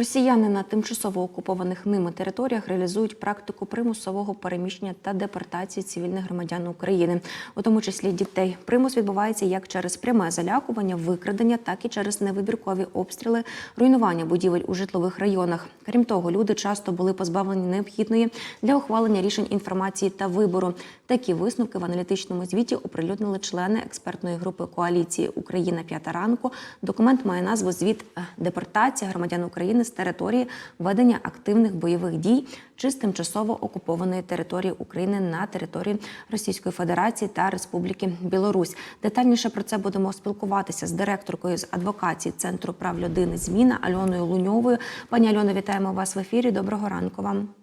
Росіяни на тимчасово окупованих ними територіях реалізують практику примусового переміщення та депортації цивільних громадян України, у тому числі дітей. Примус відбувається як через пряме залякування, викрадення, так і через невибіркові обстріли, руйнування будівель у житлових районах. Крім того, люди часто були позбавлені необхідної для ухвалення рішень інформації та вибору. Такі висновки в аналітичному звіті оприлюднили члени експертної групи коаліції Україна п'ята ранку. Документ має назву Звіт е, депортація громадян України з території ведення активних бойових дій чи з тимчасово окупованої території України на території Російської Федерації та Республіки Білорусь. Детальніше про це будемо спілкуватися з директоркою з адвокації Центру прав людини Зміна Альоною Луньовою. Пані Альоно, вітаємо вас в ефірі. Доброго ранку вам.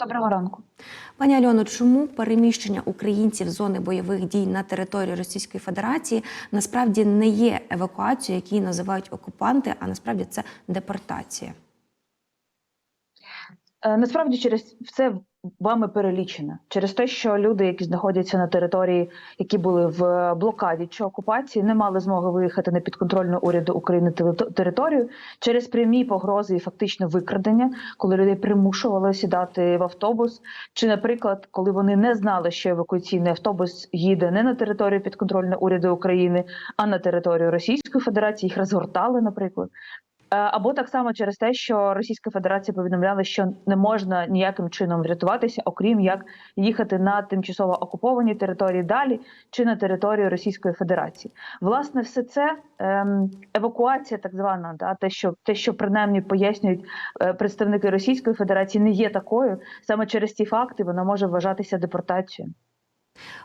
Доброго ранку. Пані Альоно, чому переміщення українців з зони бойових дій на територію Російської Федерації насправді не є евакуацією, які називають окупанти, а насправді це депортація? Е, Насправді через все вами перелічено. Через те, що люди, які знаходяться на території, які були в блокаді чи окупації, не мали змоги виїхати на підконтрольну уряду України територію через прямі погрози і фактично викрадення, коли людей примушували сідати в автобус, чи, наприклад, коли вони не знали, що евакуаційний автобус їде не на територію підконтрольної уряду України, а на територію Російської Федерації, їх розгортали, наприклад. Е, Або так само через те, що Російська Федерація повідомляла, що не можна ніяким чином врятуватися, окрім як їхати на тимчасово окуповані території далі чи на територію Російської Федерації. Власне, все це ем, евакуація, так звана, да, те, що те, що принаймні пояснюють е, представники Російської Федерації, не є такою. Саме через ці факти вона може вважатися депортацією.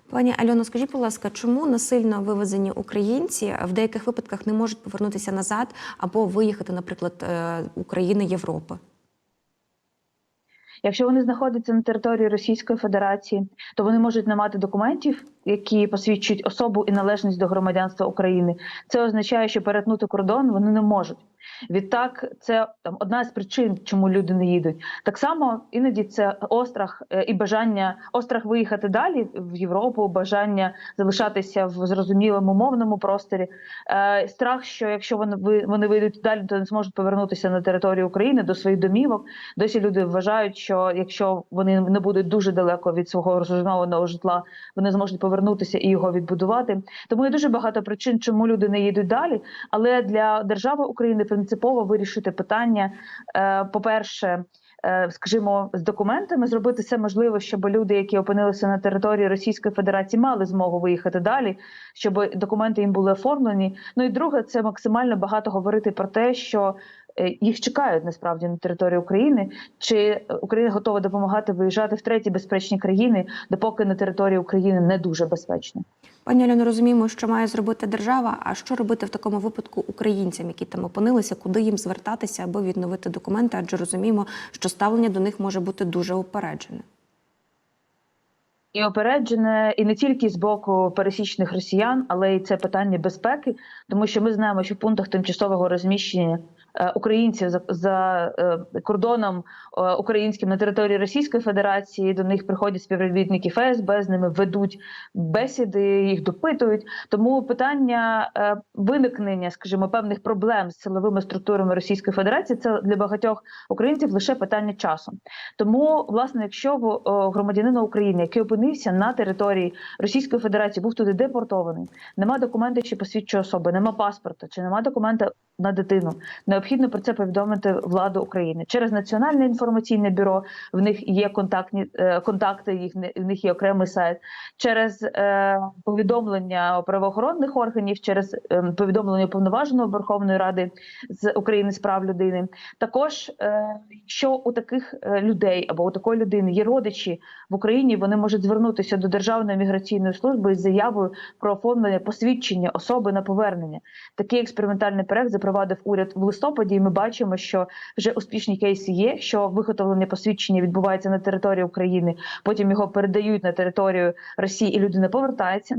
Пані Альоно, скажіть, будь ласка, чому насильно вивезені українці в деяких випадках не можуть повернутися назад або виїхати, наприклад, е, України Європи? Якщо вони знаходяться на території Російської Федерації, то вони можуть не мати документів, які посвідчують особу і належність до громадянства України. Це означає, що перетнути кордон вони не можуть. Відтак, це там одна з причин, чому люди не їдуть. Так само іноді це острах е, і бажання острах виїхати далі в Європу, бажання залишатися в зрозумілому мовному просторі. Е, страх, що якщо вони вони вийдуть далі, то не зможуть повернутися на територію України до своїх домівок. Досі люди вважають, що якщо вони не будуть дуже далеко від свого розруйнованого житла, вони зможуть повернутися і його відбудувати. Тому є дуже багато причин, чому люди не їдуть далі. Але для держави України принципово вирішити питання. е, По-перше, е, скажімо, з документами зробити все можливе, щоб люди, які опинилися на території Російської Федерації, мали змогу виїхати далі, щоб документи їм були оформлені. Ну і друге, це максимально багато говорити про те, що їх чекають насправді на території України. Чи Україна готова допомагати виїжджати в треті безпечні країни, допоки на території України не дуже безпечно. Пані Альоно, розуміємо, що має зробити держава. А що робити в такому випадку українцям, які там опинилися, куди їм звертатися, аби відновити документи? Адже розуміємо, що ставлення до них може бути дуже упереджене. І опереджене і не тільки з боку пересічних росіян, але й це питання безпеки, тому що ми знаємо, що в пунктах тимчасового розміщення е, українців за, за е, кордоном е, українським на території Російської Федерації до них приходять співробітники ФСБ, з ними ведуть бесіди, їх допитують. Тому питання е, виникнення, скажімо, певних проблем з силовими структурами Російської Федерації це для багатьох українців лише питання часу. Тому, власне, якщо громадянина України, який опинився на території Російської Федерації, був туди депортований, нема документів, що посвідчує особи, нема паспорта, чи нема документа на дитину, необхідно про це повідомити владу України через національне інформаційне бюро. В них є контактні е, контакти, їх в них є окремий сайт, через е, повідомлення правоохоронних органів, через е, повідомлення уповноваженого Верховної Ради з України з прав людини. Також, е, якщо у таких е, людей або у такої людини є родичі в Україні, вони можуть звернутися до Державної міграційної служби із заявою про оформлення посвідчення особи на повернення. Такий експериментальний проект запровадив уряд в листопаді. і Ми бачимо, що вже успішні кейси є, що виготовлення посвідчення відбувається на території України, потім його передають на територію Росії, і людина повертається.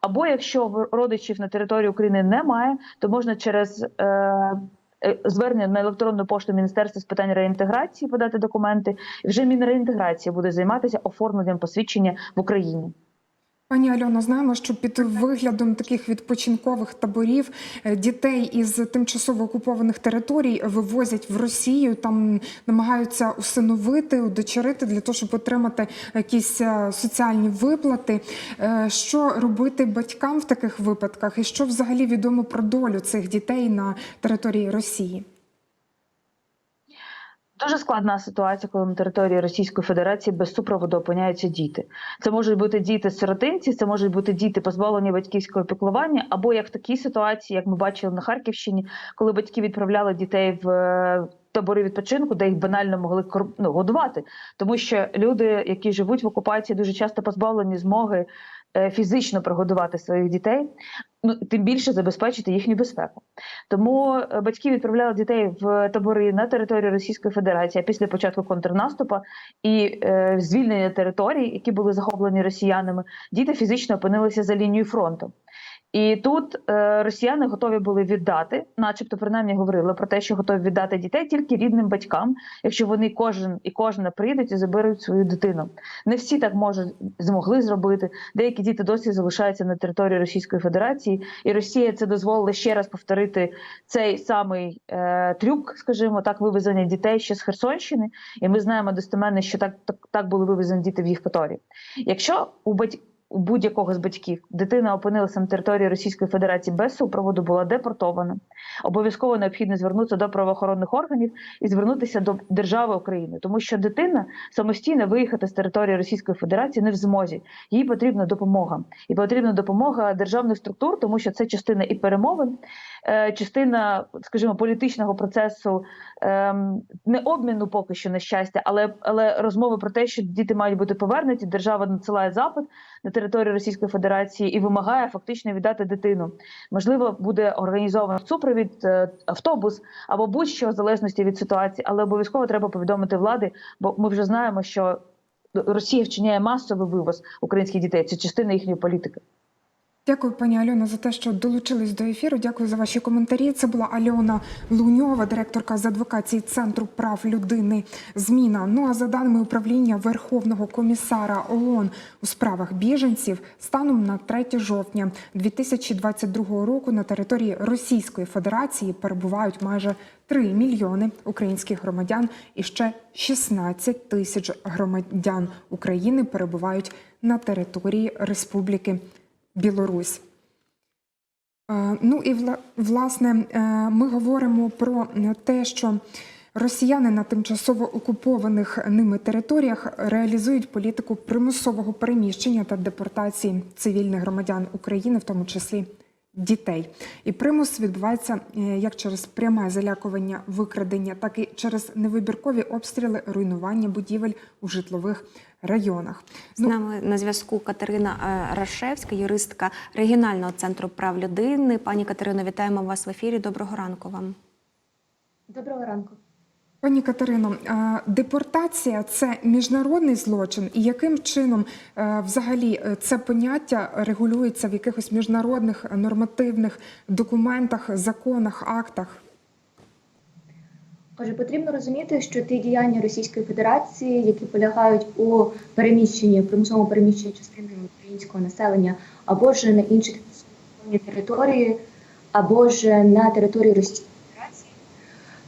Або якщо родичів на території України немає, то можна через е, е, Звернення на електронну пошту Міністерства з питань реінтеграції подати документи, вже Мінреінтеграції буде займатися оформленням посвідчення в Україні. Пані Альоно, знаємо, що під виглядом таких відпочинкових таборів е, дітей із тимчасово окупованих територій вивозять в Росію, там намагаються усиновити, удочерити для того, щоб отримати якісь е, соціальні виплати. Е, Що робити батькам в таких випадках, і що взагалі відомо про долю цих дітей на території Росії? Дуже складна ситуація, коли на території Російської Федерації без супроводу опиняються діти. Це можуть бути діти сиротинці, це можуть бути діти позбавлені батьківського піклування, або як в такій ситуації, як ми бачили на Харківщині, коли батьки відправляли дітей в е, табори відпочинку, де їх банально могли ну, годувати, тому що люди, які живуть в окупації, дуже часто позбавлені змоги фізично прогодувати своїх дітей. Ну тим більше забезпечити їхню безпеку. Тому е, батьки відправляли дітей в табори на територію Російської Федерації після початку контрнаступу і е, звільнення територій, які були захоплені росіянами, діти фізично опинилися за лінією фронту. І тут е, росіяни готові були віддати, начебто, принаймні говорили про те, що готові віддати дітей тільки рідним батькам, якщо вони кожен і кожна прийдуть і заберуть свою дитину. Не всі так можуть змогли зробити. Деякі діти досі залишаються на території Російської Федерації, і Росія це дозволила ще раз повторити цей самий е, трюк, скажімо так, вивезення дітей ще з Херсонщини. І ми знаємо достеменно, що так, так, так були вивезені діти в Євпаторії. Якщо у батьків у будь-якого з батьків дитина опинилася на території Російської Федерації без супроводу, була депортована. Обов'язково необхідно звернутися до правоохоронних органів і звернутися до держави України, тому що дитина самостійно виїхати з території Російської Федерації не в змозі. Їй потрібна допомога, і потрібна допомога державних структур, тому що це частина і перемовин, е, частина, скажімо, політичного процесу не обміну поки що на щастя, але, але розмови про те, що діти мають бути повернуті. Держава надсилає запит на територію Російської Федерації і вимагає фактично віддати дитину. Можливо, буде організований супровід, е, автобус або будь-що в залежності від ситуації, але обов'язково треба повідомити влади, бо ми вже знаємо, що Росія вчиняє масовий вивоз українських дітей. Це частина їхньої політики. Дякую, пані Альона, за те, що долучились до ефіру. Дякую за ваші коментарі. Це була Альона Луньова, директорка з адвокації Центру прав людини. Зміна. Ну а за даними управління Верховного комісара ООН у справах біженців, станом на 3 жовтня 2022 року на території Російської Федерації перебувають майже 3 мільйони українських громадян і ще 16 тисяч громадян України перебувають на території Республіки. Білорусь. Е, Ну і вла- власне е, ми говоримо про те, що росіяни на тимчасово окупованих ними територіях реалізують політику примусового переміщення та депортації цивільних громадян України, в тому числі дітей. І примус відбувається е, як через пряме залякування, викрадення, так і через невибіркові обстріли, руйнування будівель у житлових районах. З нами на зв'язку Катерина е, Рашевська, юристка регіонального центру прав людини. Пані Катерино, вітаємо вас в ефірі. Доброго ранку вам. Доброго ранку. Пані Катерино, депортація це міжнародний злочин, і яким чином е, взагалі е, це поняття регулюється в якихось міжнародних нормативних документах, законах, актах? Отже, потрібно розуміти, що ті діяння Російської Федерації, які полягають у переміщенні, примусовому переміщенні частини українського населення, або ж на інші території, або ж на території Російської Федерації,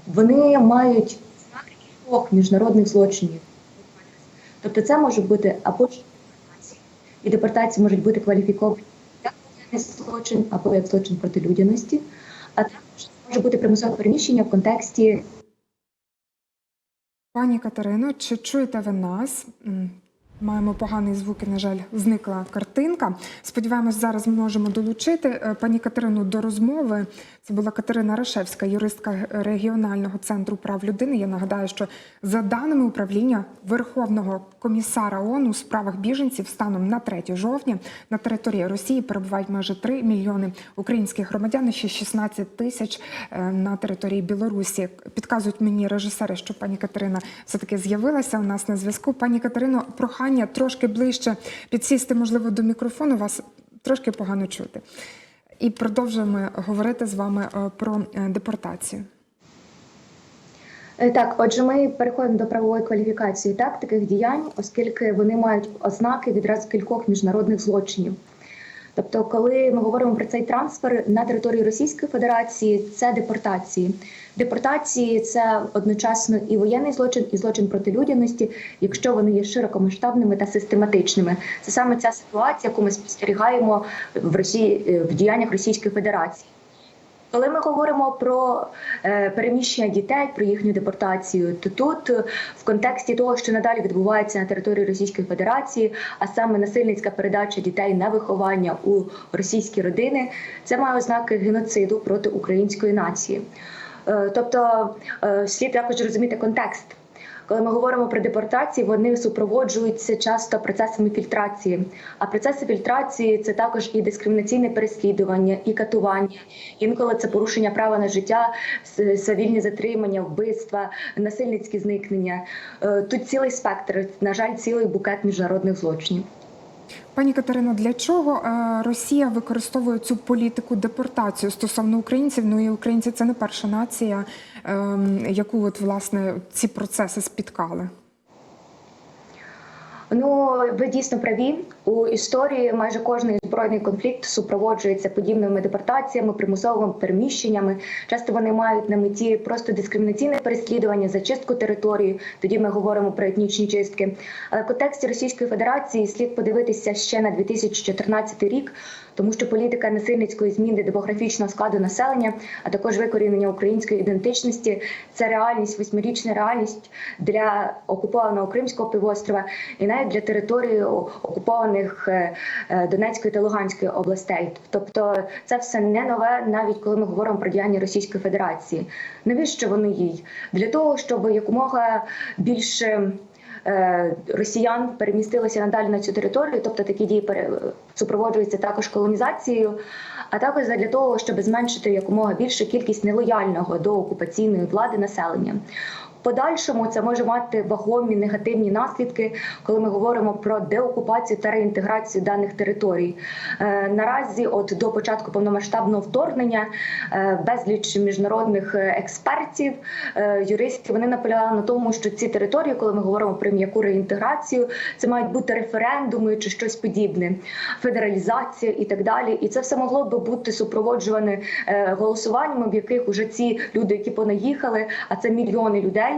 вони мають кількох міжнародних злочинів. Тобто, це може бути або ж депортація, і депортації можуть бути кваліфіковані як злочин, або як злочин проти людяності, а також може бути примусове переміщення в контексті Пані Катерино, чи чуєте ви нас? Маємо поганий звук і, на жаль, зникла картинка. Сподіваємось, зараз ми можемо долучити е, пані Катерину до розмови. Це була Катерина Рашевська, юристка регіонального центру прав людини. Я нагадаю, що за даними управління Верховного комісара ООН у справах біженців станом на 3 жовтня на території Росії перебувають майже 3 мільйони українських громадян, і ще 16 тисяч е, на території Білорусі. Підказують мені режисери, що пані Катерина все таки з'явилася у нас на зв'язку. Пані Катерино, прохання трошки ближче підсісти, можливо, до мікрофону. Вас трошки погано чути. І продовжуємо говорити з вами е, про е, депортацію. Е, Так, отже, ми переходимо до правової кваліфікації так таких діянь, оскільки вони мають ознаки відразу кількох міжнародних злочинів. Тобто, коли ми говоримо про цей трансфер на території Російської Федерації, це депортації. Депортації це одночасно і воєнний злочин, і злочин проти людяності, якщо вони є широкомасштабними та систематичними. Це саме ця ситуація, яку ми спостерігаємо в Росії е, в діяннях Російської Федерації. Коли ми говоримо про е, переміщення дітей, про їхню депортацію, то тут е, в контексті того, що надалі відбувається на території Російської Федерації, а саме насильницька передача дітей на виховання у російські родини, це має ознаки геноциду проти української нації. Е, тобто е, слід також розуміти контекст. Коли ми говоримо про депортації, вони супроводжуються часто процесами фільтрації. А процеси фільтрації це також і дискримінаційне переслідування, і катування. Інколи це порушення права на життя, свавільні затримання, вбивства, насильницькі зникнення. Е, Тут цілий спектр, на жаль, цілий букет міжнародних злочинів. Пані Катерино, для чого е, Росія використовує цю політику депортацію стосовно українців? Ну і українці це не перша нація, е, яку от власне ці процеси спіткали. Ну, ви дійсно праві. У історії майже кожний збройний конфлікт супроводжується подібними депортаціями, примусовими переміщеннями. Часто вони мають на меті просто дискримінаційне переслідування, зачистку території. Тоді ми говоримо про етнічні чистки. Але в контексті Російської Федерації слід подивитися ще на 2014 рік, тому що політика насильницької зміни демографічного складу населення, а також викорінення української ідентичності це реальність, восьмирічна реальність для окупованого Кримського півострова і навіть для території окупованих е, е, Донецької та Луганської областей. Тобто це все не нове, навіть коли ми говоримо про діяння Російської Федерації. Навіщо вони їй? Для того, щоб якомога більше. Е, Росіян перемістилися надалі на цю територію, тобто такі дії супроводжуються також колонізацією, а також для того, щоб зменшити якомога більшу кількість нелояльного до окупаційної влади населення. Подальшому це може мати вагомі негативні наслідки, коли ми говоримо про деокупацію та реінтеграцію даних територій. Е, наразі, от до початку повномасштабного вторгнення, е, безліч міжнародних е, експертів, юристів вони наполягали на тому, що ці території, коли ми говоримо про м'яку реінтеграцію, це мають бути референдуми чи щось подібне, федералізація і так далі. І це все могло би бути супроводжуване голосуваннями, в яких уже ці люди, які понаїхали, а це мільйони людей.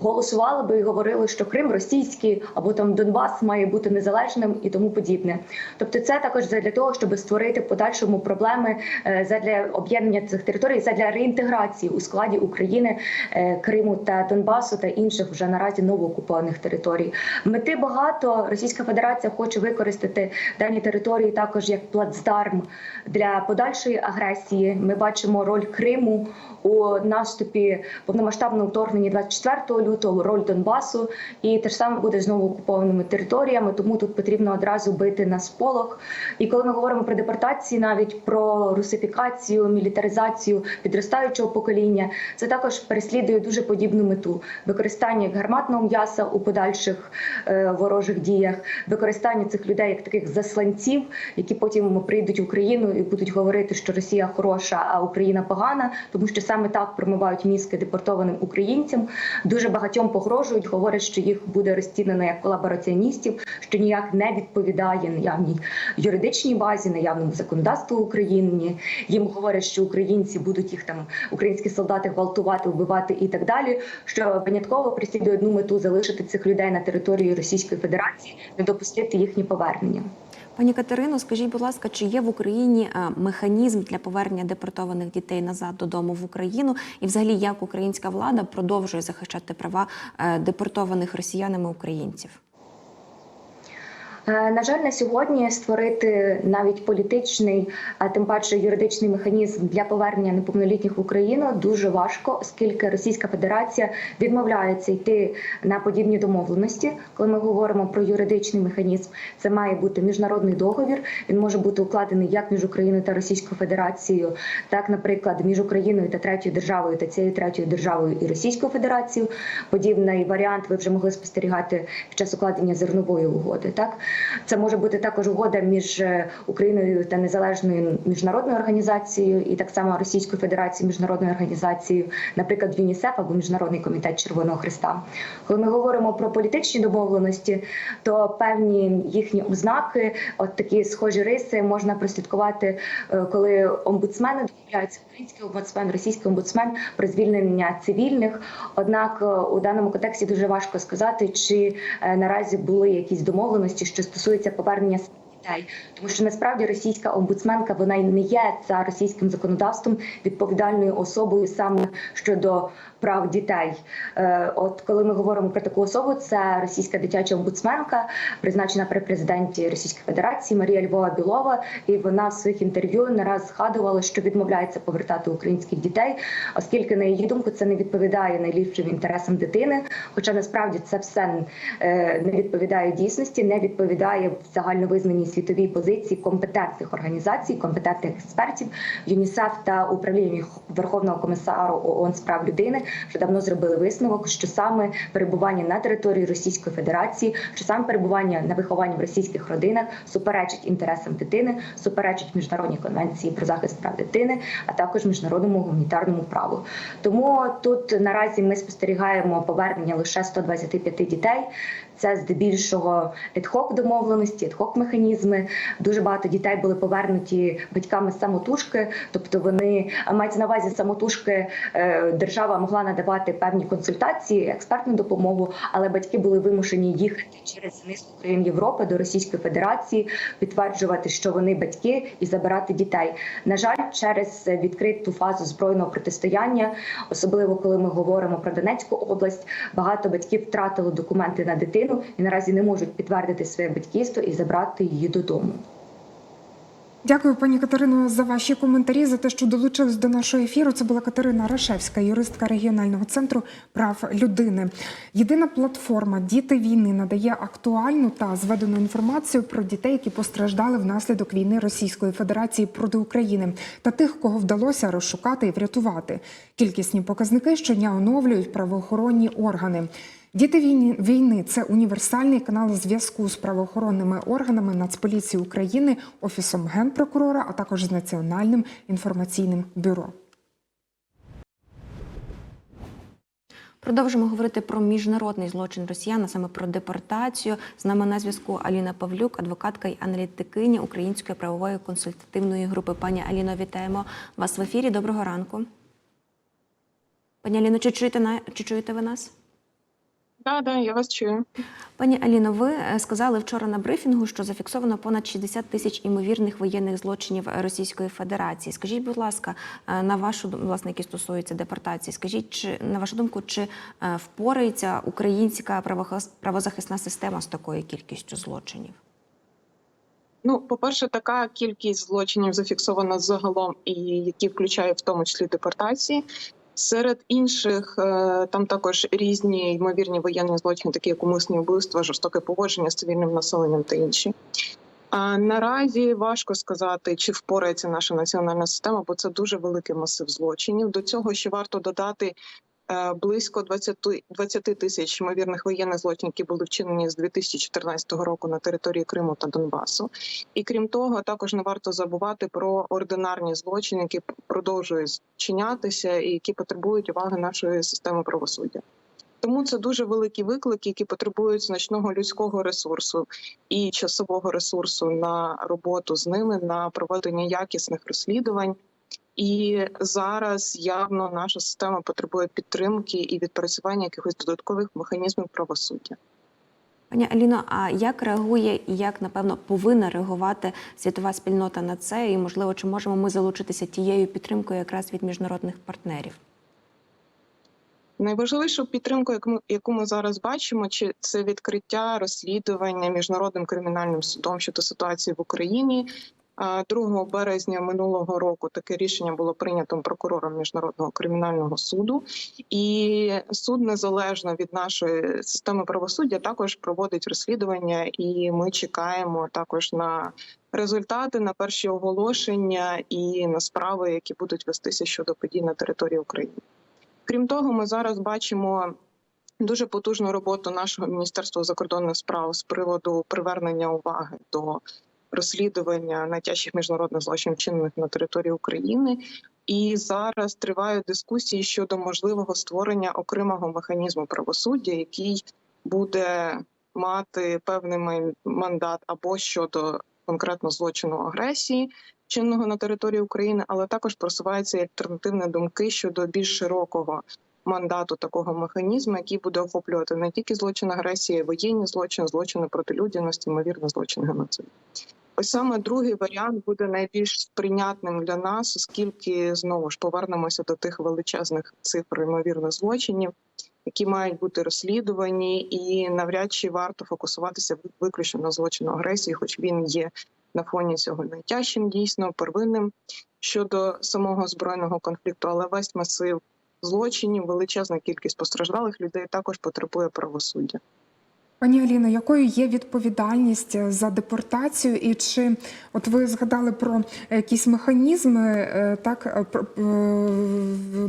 Голосували би і говорили, що Крим російський або там Донбас має бути незалежним і тому подібне. Тобто, це також для того, щоб створити в подальшому проблеми е, задля об'єднання цих територій, задля реінтеграції у складі України, е, Криму та Донбасу та інших вже наразі новоокупованих територій. Мети багато. Російська Федерація хоче використати дані території також як плацдарм для подальшої агресії. Ми бачимо роль Криму у наступі повномасштабного вторгнення 24 лютого, роль Донбасу, і те ж саме буде знову окупованими територіями. Тому тут потрібно одразу бити на сполох. І коли ми говоримо про депортації, навіть про русифікацію, мілітаризацію підростаючого покоління, це також переслідує дуже подібну мету: використання гарматного м'яса у подальших е, ворожих діях, використання цих людей як таких засланців, які потім прийдуть в Україну і будуть говорити, що Росія хороша, а Україна погана, тому що саме так промивають мізки депортованим українцям. Дуже багатьом погрожують, говорять, що їх буде розцінено як колабораціоністів, що ніяк не відповідає наявній юридичній базі, наявному законодавству України. Їм говорять, що українці будуть їх там, українські солдати гвалтувати, вбивати і так далі. Що винятково прислідує одну мету залишити цих людей на території Російської Федерації, не допустити їхнє повернення. Пані Катерино, скажіть, будь ласка, чи є в Україні е, механізм для повернення депортованих дітей назад додому в Україну? І, взагалі, як українська влада продовжує захищати права е, депортованих росіянами українців? Е, На жаль, на сьогодні створити навіть політичний, а тим паче юридичний механізм для повернення неповнолітніх в Україну дуже важко, оскільки Російська Федерація відмовляється йти на подібні домовленості. Коли ми говоримо про юридичний механізм, це має бути міжнародний договір. Він може бути укладений як між Україною та Російською Федерацією, так, наприклад, між Україною та третьою державою та цією третьою державою і Російською Федерацією. Подібний варіант ви вже могли спостерігати під час укладення зернової угоди. Так Це може бути також угода між е, Україною та незалежною міжнародною організацією, і так само Російською Федерацією міжнародною організацією, наприклад, ЮНІСЕФ або Міжнародний комітет Червоного Христа. Коли ми говоримо про політичні домовленості, то певні їхні ознаки, от такі схожі риси, можна прослідкувати, е, коли омбудсмени домовляються український омбудсмен, російський омбудсмен про звільнення цивільних. Однак е, у даному контексті дуже важко сказати, чи наразі були якісь домовленості, що стосуються повернення дітей, тому що насправді російська омбудсменка вона й не є за російським законодавством відповідальною особою саме щодо прав дітей. Е, От коли ми говоримо про таку особу, це російська дитяча омбудсменка, призначена при президенті Російської Федерації Марія Львова Білова, і вона в своїх інтерв'ю не раз згадувала, що відмовляється повертати українських дітей, оскільки на її думку це не відповідає найліпшим інтересам дитини. Хоча насправді це все е, не відповідає дійсності, не відповідає загальновизнаній світовій позиції компетентних організацій, компетентних експертів ЮНІСЕФ та управління Верховного комісару ООН з прав людини вже давно зробили висновок, що саме перебування на території Російської Федерації, що саме перебування на вихованні в російських родинах суперечить інтересам дитини, суперечить міжнародній конвенції про захист прав дитини, а також міжнародному гуманітарному праву. Тому тут наразі ми спостерігаємо повернення лише 125 дітей. Це здебільшого ед-хок домовленості, ед-хок механізми. Дуже багато дітей були повернуті батьками з самотужки, тобто вони а мається на увазі самотужки. е, Держава могла надавати певні консультації, експертну допомогу, але батьки були вимушені їхати через низку країн Європи до Російської Федерації, підтверджувати, що вони батьки, і забирати дітей. На жаль, через відкриту фазу збройного протистояння, особливо коли ми говоримо про Донецьку область, багато батьків втратили документи на дитину і наразі не можуть підтвердити своє батьківство і забрати її додому. Дякую, пані Катерино, за ваші коментарі, за те, що долучились до нашого ефіру. Це була Катерина Рашевська, юристка регіонального центру прав людини. Єдина платформа Діти війни надає актуальну та зведену інформацію про дітей, які постраждали внаслідок війни Російської Федерації проти України, та тих, кого вдалося розшукати і врятувати. Кількісні показники щодня оновлюють правоохоронні органи. Діти війни це універсальний канал зв'язку з правоохоронними органами Нацполіції України, офісом генпрокурора, а також з національним інформаційним бюро. Продовжимо говорити про міжнародний злочин росіян, а саме про депортацію. З нами на зв'язку Аліна Павлюк, адвокатка і аналітикиня Української правової консультативної групи. Пані Аліно, вітаємо вас в ефірі. Доброго ранку. Пані Аліно, чи чуєте, чи чуєте ви нас? Да, да, я вас чую. Пані Аліно, ви е, сказали вчора на брифінгу, що зафіксовано понад 60 тисяч імовірних воєнних злочинів Російської Федерації. Скажіть, будь ласка, е, на вашу власне, які стосуються депортації, скажіть, чи на вашу думку, чи е, впорається українська правозахисна система з такою кількістю злочинів? Ну, по-перше, така кількість злочинів зафіксована загалом, і які включають в тому числі депортації. Серед інших е, там також різні ймовірні воєнні злочини, такі як умисні вбивства, жорстоке поводження з цивільним населенням та інші. А наразі важко сказати, чи впорається наша національна система, бо це дуже великий масив злочинів. До цього ще варто додати близько 20, 20 тисяч ймовірних воєнних злочинів, які були вчинені з 2014 року на території Криму та Донбасу. І крім того, також не варто забувати про ординарні злочини, які продовжують вчинятися і які потребують уваги нашої системи правосуддя. Тому це дуже великі виклики, які потребують значного людського ресурсу і часового ресурсу на роботу з ними, на проведення якісних розслідувань. І зараз явно наша система потребує підтримки і відпрацювання якихось додаткових механізмів правосуддя. Пані Аліно, а як реагує і як напевно повинна реагувати світова спільнота на це? І можливо, чи можемо ми залучитися тією підтримкою якраз від міжнародних партнерів? Найважливішу підтримку, яку ми, зараз бачимо, чи це відкриття розслідування міжнародним кримінальним судом щодо ситуації в Україні. А 2 березня минулого року таке рішення було прийнято прокурором міжнародного кримінального суду, і суд незалежно від нашої системи правосуддя також проводить розслідування, і ми чекаємо також на результати, на перші оголошення і на справи, які будуть вестися щодо подій на території України. Крім того, ми зараз бачимо дуже потужну роботу нашого міністерства закордонних справ з приводу привернення уваги до розслідування найтяжчих міжнародних злочинів, вчинених на території України. І зараз тривають дискусії щодо можливого створення окремого механізму правосуддя, який буде мати певний мандат або щодо конкретно злочину агресії, вчиненого на території України, але також просуваються альтернативні думки щодо більш широкого мандату такого механізму, який буде охоплювати не тільки злочин агресії, воєнні злочини, злочини проти людяності, ймовірно, злочин геноциду. Ось саме другий варіант буде найбільш прийнятним для нас, оскільки знову ж повернемося до тих величезних цифр ймовірних злочинів, які мають бути розслідувані, і навряд чи варто фокусуватися виключно на злочину агресії, хоч він є на фоні цього найтяжчим, дійсно первинним щодо самого збройного конфлікту, але весь масив злочинів, величезна кількість постраждалих людей також потребує правосуддя. Пані Аліно, якою є відповідальність за депортацію, і чи от ви згадали про якісь механізми е, так е, е,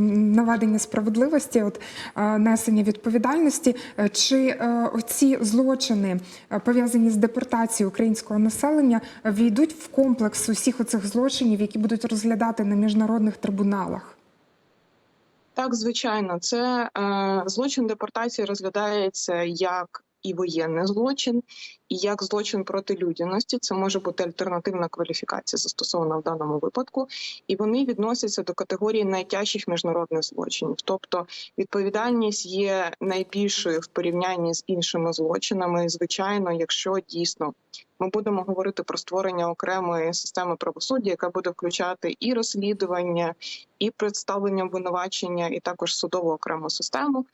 наведення справедливості, от е, несення відповідальності, Е, чи е, оці злочини е, пов'язані з депортацією українського населення е, війдуть в комплекс усіх оцих злочинів, які будуть розглядати на міжнародних трибуналах? Так, звичайно, це е, злочин депортації розглядається як і воєнний злочин, і як злочин проти людяності. Це може бути альтернативна кваліфікація, застосована в даному випадку, і вони відносяться до категорії найтяжчих міжнародних злочинів. Тобто відповідальність є найбільшою в порівнянні з іншими злочинами. Звичайно, якщо дійсно ми будемо говорити про створення окремої системи правосуддя, яка буде включати і розслідування, і представлення обвинувачення, і також судову окрему систему.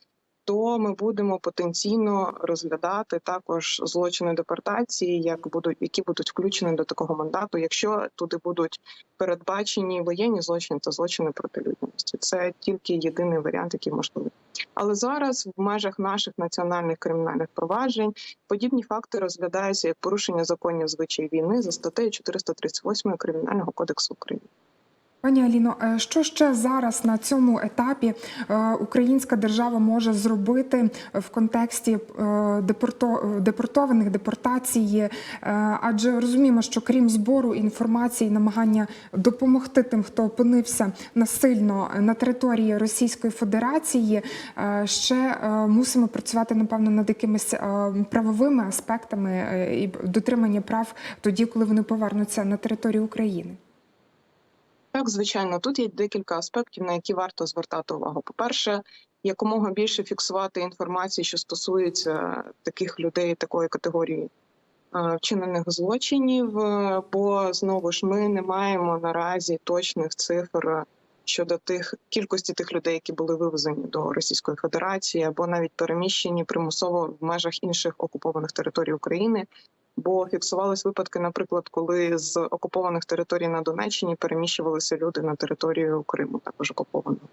То ми будемо потенційно розглядати також злочини депортації, як будуть які будуть включені до такого мандату, якщо туди будуть передбачені воєнні злочини та злочини проти людяності. Це тільки єдиний варіант, який можливий. Але зараз в межах наших національних кримінальних проваджень подібні факти розглядаються як порушення законів звичай війни за статтею 438 кримінального кодексу України. Пані Аліно, е, що ще зараз на цьому етапі е, українська держава може зробити в контексті е, депорто- депортованих депортації? Е, Адже розуміємо, що крім збору інформації, намагання допомогти тим, хто опинився насильно на території Російської Федерації, е, ще е, мусимо працювати напевно над якимись е, правовими аспектами е, і дотримання прав тоді, коли вони повернуться на територію України. Так, звичайно, тут є декілька аспектів, на які варто звертати увагу. По-перше, якомога більше фіксувати інформації, що стосується таких людей, такої категорії е, вчинених злочинів. е, Бо знову ж ми не маємо наразі точних цифр щодо тих кількості тих людей, які були вивезені до Російської Федерації, або навіть переміщені примусово в межах інших окупованих територій України. Бо фіксувались випадки, наприклад, коли з окупованих територій на Донеччині переміщувалися люди на територію Криму, також окупованого.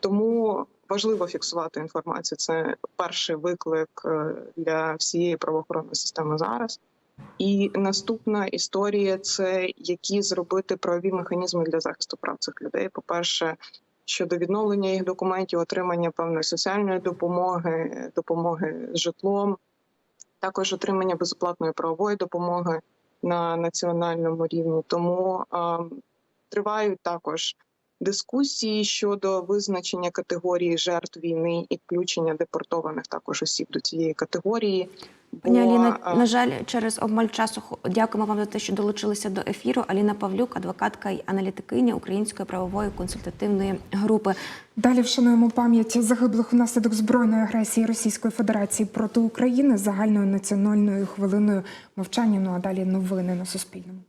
Тому важливо фіксувати інформацію. Це перший виклик е, для всієї правоохоронної системи зараз. І наступна історія це які зробити правові механізми для захисту прав цих людей. По перше, щодо відновлення їх документів, отримання певної соціальної допомоги, допомоги з житлом, також отримання безоплатної правової допомоги на національному рівні. Тому е, тривають також дискусії щодо визначення категорії жертв війни і включення депортованих також осіб до цієї категорії. Пані Аліна, на жаль, через обмаль часу дякуємо вам за те, що долучилися до ефіру. Аліна Павлюк, адвокатка і аналітикиня Української правової консультативної групи. Далі вшануємо пам'ять загиблих внаслідок збройної агресії Російської Федерації проти України загальною національною хвилиною мовчання. Ну а далі новини на Суспільному.